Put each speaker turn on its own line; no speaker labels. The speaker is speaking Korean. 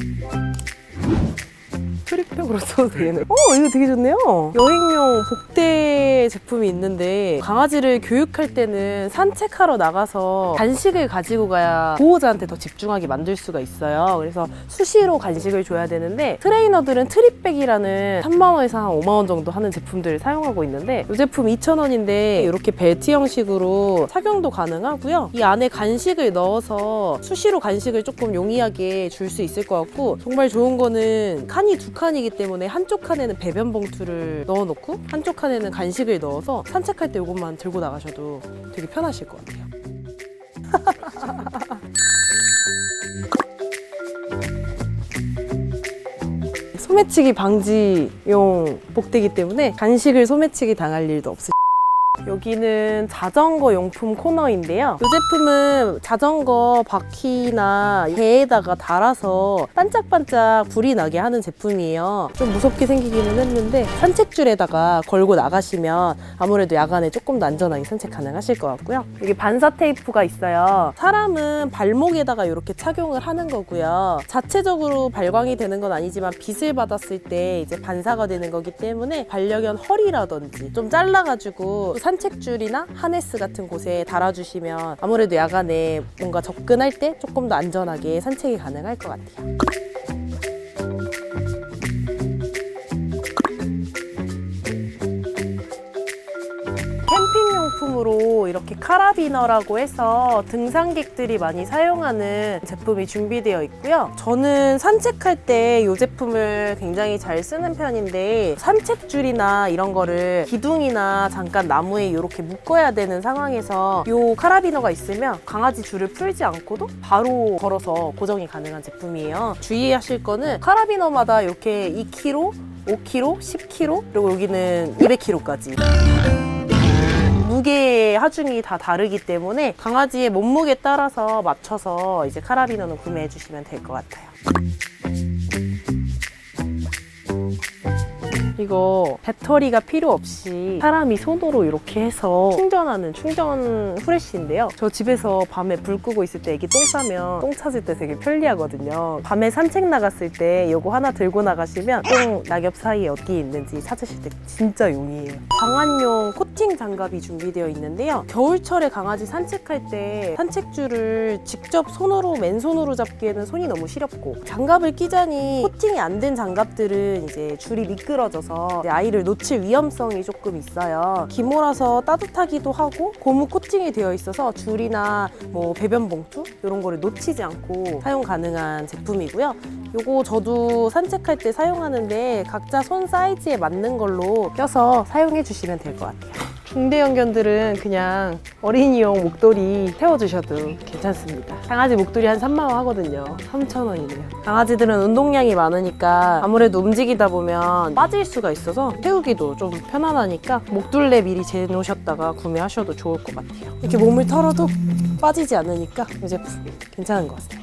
week. 트립백으로 써도 되겠네. 어, 이거 되게 좋네요. 여행용 복대 제품이 있는데 강아지를 교육할 때는 산책하러 나가서 간식을 가지고 가야 보호자한테 더 집중하게 만들 수가 있어요. 그래서 수시로 간식을 줘야 되는데 트레이너들은 트립백이라는 3만 원에서 한 5만 원 정도 하는 제품들을 사용하고 있는데 이 제품 2,000원인데 이렇게 벨트 형식으로 착용도 가능하고요. 이 안에 간식을 넣어서 수시로 간식을 조금 용이하게 줄 수 있을 것 같고 정말 좋은 거는 칸이 두 칸 이기 때문에 한쪽 칸에는 배변 봉투를 넣어놓고 한쪽 칸에는 간식을 넣어서 산책할 때 이것만 들고 나가셔도 되게 편하실 것 같아요. 소매치기 방지용 복대기 때문에 간식을 소매치기 당할 일도 없으 여기는 자전거 용품 코너인데요. 이 제품은 자전거 바퀴나 배에다가 달아서 반짝반짝 불이 나게 하는 제품이에요. 좀 무섭게 생기기는 했는데 산책줄에다가 걸고 나가시면 아무래도 야간에 조금 더 안전하게 산책 가능하실 것 같고요. 여기 반사 테이프가 있어요. 사람은 발목에다가 이렇게 착용을 하는 거고요. 자체적으로 발광이 되는 건 아니지만 빛을 받았을 때 이제 반사가 되는 거기 때문에 반려견 허리라든지 좀 잘라가지고 산책줄이나 하네스 같은 곳에 달아주시면 아무래도 야간에 뭔가 접근할 때 조금 더 안전하게 산책이 가능할 것 같아요. 캠핑용품으로 이렇게 카라비너라고 해서 등산객들이 많이 사용하는 제품이 준비되어 있고요. 저는 산책할 때 이 제품을 굉장히 잘 쓰는 편인데 산책줄이나 이런 거를 기둥이나 잠깐 나무에 이렇게 묶어야 되는 상황에서 이 카라비너가 있으면 강아지 줄을 풀지 않고도 바로 걸어서 고정이 가능한 제품이에요. 주의하실 거는 카라비너마다 이렇게 2kg, 5kg, 10kg, 그리고 여기는 200kg까지. 무게의 하중이 다 다르기 때문에 강아지의 몸무게 따라서 맞춰서 이제 카라비너는 구매해 주시면 될 것 같아요. 이거 배터리가 필요 없이 사람이 손으로 이렇게 해서 충전하는 충전 후레쉬인데요. 저 집에서 밤에 불 끄고 있을 때 애기 똥 싸면 똥 찾을 때 되게 편리하거든요. 밤에 산책 나갔을 때 이거 하나 들고 나가시면 똥 낙엽 사이에 어디 있는지 찾으실 때 진짜 용이에요. 방안용 코팅 장갑이 준비되어 있는데요. 겨울철에 강아지 산책할 때 산책줄을 직접 손으로 맨손으로 잡기에는 손이 너무 시렵고 장갑을 끼자니 코팅이 안 된 장갑들은 이제 줄이 미끄러져서 이제 아이를 놓칠 위험성이 조금 있어요. 기모라서 따뜻하기도 하고 고무 코팅이 되어 있어서 줄이나 뭐 배변 봉투 이런 거를 놓치지 않고 사용 가능한 제품이고요. 요거 저도 산책할 때 사용하는데 각자 손 사이즈에 맞는 걸로 껴서 사용해 주시면 될 것 같아요. 중대형견들은 그냥 어린이용 목도리 태워주셔도 괜찮습니다. 강아지 목도리 한 3만 원 하거든요. 3천 원이네요. 강아지들은 운동량이 많으니까 아무래도 움직이다 보면 빠질 수가 있어서 태우기도 좀 편안하니까 목둘레 미리 재놓으셨다가 구매하셔도 좋을 것 같아요. 이렇게 몸을 털어도 빠지지 않으니까 이 제품 괜찮은 것 같아요.